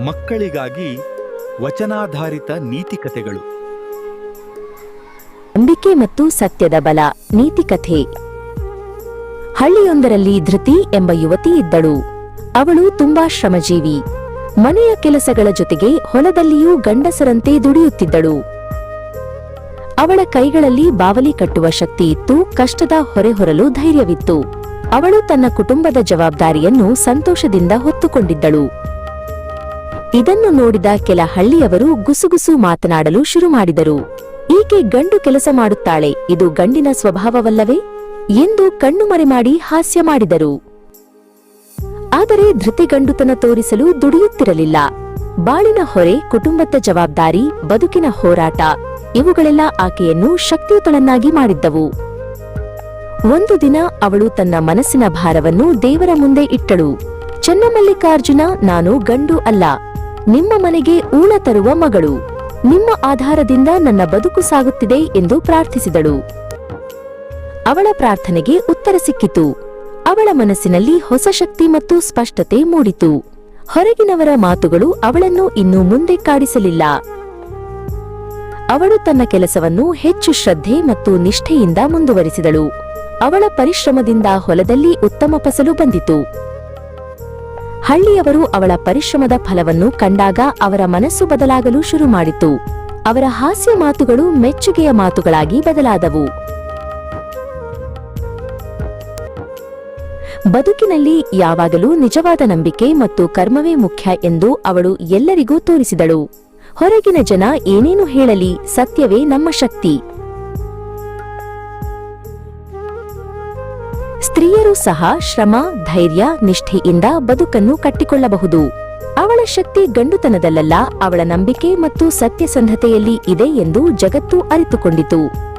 ಮಕ್ಕಳಿಗಾಗಿ ವಚನಾಧಾರಿತ ನೀತಿಕಥೆಗಳು. ನಂಬಿಕೆ ಮತ್ತು ಸತ್ಯದ ಬಲ, ನೀತಿಕಥೆ. ಹಳ್ಳಿಯೊಂದರಲ್ಲಿ ಧೃತಿ ಎಂಬ ಯುವತಿ ಇದ್ದಳು. ಅವಳು ತುಂಬಾ ಶ್ರಮಜೀವಿ. ಮನೆಯ ಕೆಲಸಗಳ ಜೊತೆಗೆ ಹೊಲದಲ್ಲಿಯೂ ಗಂಡಸರಂತೆ ದುಡಿಯುತ್ತಿದ್ದಳು. ಅವಳ ಕೈಗಳಲ್ಲಿ ಬಾವಲಿ ಕಟ್ಟುವ ಶಕ್ತಿ ಇತ್ತು, ಕಷ್ಟದ ಹೊರೆ ಹೊರಲು ಧೈರ್ಯವಿತ್ತು. ಅವಳು ತನ್ನ ಕುಟುಂಬದ ಜವಾಬ್ದಾರಿಯನ್ನು ಸಂತೋಷದಿಂದ ಹೊತ್ತುಕೊಂಡಿದ್ದಳು. ಇದನ್ನು ನೋಡಿದ ಕೆಲ ಹಳ್ಳಿಯವರು ಗುಸುಗುಸು ಮಾತನಾಡಲು ಶುರು ಮಾಡಿದರು. ಈಕೆ ಗಂಡು ಕೆಲಸ ಮಾಡುತ್ತಾಳೆ, ಇದು ಗಂಡಿನ ಸ್ವಭಾವವಲ್ಲವೇ? ಎಂದು ಕಣ್ಣು ಮರೆ ಮಾಡಿ ಹಾಸ್ಯ ಮಾಡಿದರು. ಆದರೆ ಧೃತಿ ಗಂಡುತನ ತೋರಿಸಲು ದುಡಿಯುತ್ತಿರಲಿಲ್ಲ. ಬಾಳಿನ ಹೊರೆ, ಕುಟುಂಬದ ಜವಾಬ್ದಾರಿ, ಬದುಕಿನ ಹೋರಾಟ, ಇವುಗಳೆಲ್ಲ ಆಕೆಯನ್ನು ಶಕ್ತಿಯುತಳನ್ನಾಗಿ ಮಾಡಿದ್ದವು. ಒಂದು ದಿನ ಅವಳು ತನ್ನ ಮನಸ್ಸಿನ ಭಾರವನ್ನು ದೇವರ ಮುಂದೆ ಇಟ್ಟಳು. ಚನ್ನಮಲ್ಲಿಕಾರ್ಜುನ, ನಾನು ಗಂಡು ಅಲ್ಲ ನಿಮ್ಮ ಮನೆಗೆ ಊಣ ತರುವ ಮಗಳು. ನಿಮ್ಮ ಆಧಾರದಿಂದ ನನ್ನ ಬದುಕು ಸಾಗುತ್ತಿದೆ ಎಂದು ಪ್ರಾರ್ಥಿಸಿದಳು. ಅವಳ ಪ್ರಾರ್ಥನೆಗೆ ಉತ್ತರ ಸಿಕ್ಕಿತು. ಅವಳ ಮನಸ್ಸಿನಲ್ಲಿ ಹೊಸ ಶಕ್ತಿ ಮತ್ತು ಸ್ಪಷ್ಟತೆ ಮೂಡಿತು. ಹೊರಗಿನವರ ಮಾತುಗಳು ಅವಳನ್ನು ಇನ್ನು ಮುಂದೆ ಕಾಡಿಸಲಿಲ್ಲ. ಅವಳು ತನ್ನ ಕೆಲಸವನ್ನು ಹೆಚ್ಚು ಶ್ರದ್ಧೆ ಮತ್ತು ನಿಷ್ಠೆಯಿಂದ ಮುಂದುವರಿಸಿದಳು. ಅವಳ ಪರಿಶ್ರಮದಿಂದ ಹೊಲದಲ್ಲಿ ಉತ್ತಮ ಫಸಲು ಬಂದಿತು. ಹಳ್ಳಿಯವರು ಅವಳ ಪರಿಶ್ರಮದ ಫಲವನ್ನು ಕಂಡಾಗ ಅವರ ಮನಸ್ಸು ಬದಲಾಗಲು ಶುರು ಮಾಡಿತು. ಅವರ ಹಾಸ್ಯ ಮಾತುಗಳು ಮೆಚ್ಚುಗೆಯ ಮಾತುಗಳಾಗಿ ಬದಲಾದವು. ಬದುಕಿನಲ್ಲಿ ಯಾವಾಗಲೂ ನಿಜವಾದ ನಂಬಿಕೆ ಮತ್ತು ಕರ್ಮವೇ ಮುಖ್ಯ ಎಂದು ಅವಳು ಎಲ್ಲರಿಗೂ ತೋರಿಸಿದಳು. ಹೊರಗಿನ ಜನ ಏನೇನು ಹೇಳಲಿ ಸತ್ಯವೇ ನಮ್ಮ ಶಕ್ತಿ. ಸ್ತ್ರೀಯರು ಸಹ ಶ್ರಮ, ಧೈರ್ಯ, ನಿಷ್ಠೆಯಿಂದ ಬದುಕನ್ನು ಕಟ್ಟಿಕೊಳ್ಳಬಹುದು. ಅವಳ ಶಕ್ತಿ ಗಂಡುತನದಲ್ಲಲ್ಲ, ಅವಳ ನಂಬಿಕೆ ಮತ್ತು ಸತ್ಯಸಂಧತೆಯಲ್ಲಿ ಇದೆ ಎಂದು ಜಗತ್ತು ಅರಿತುಕೊಂಡಿತು.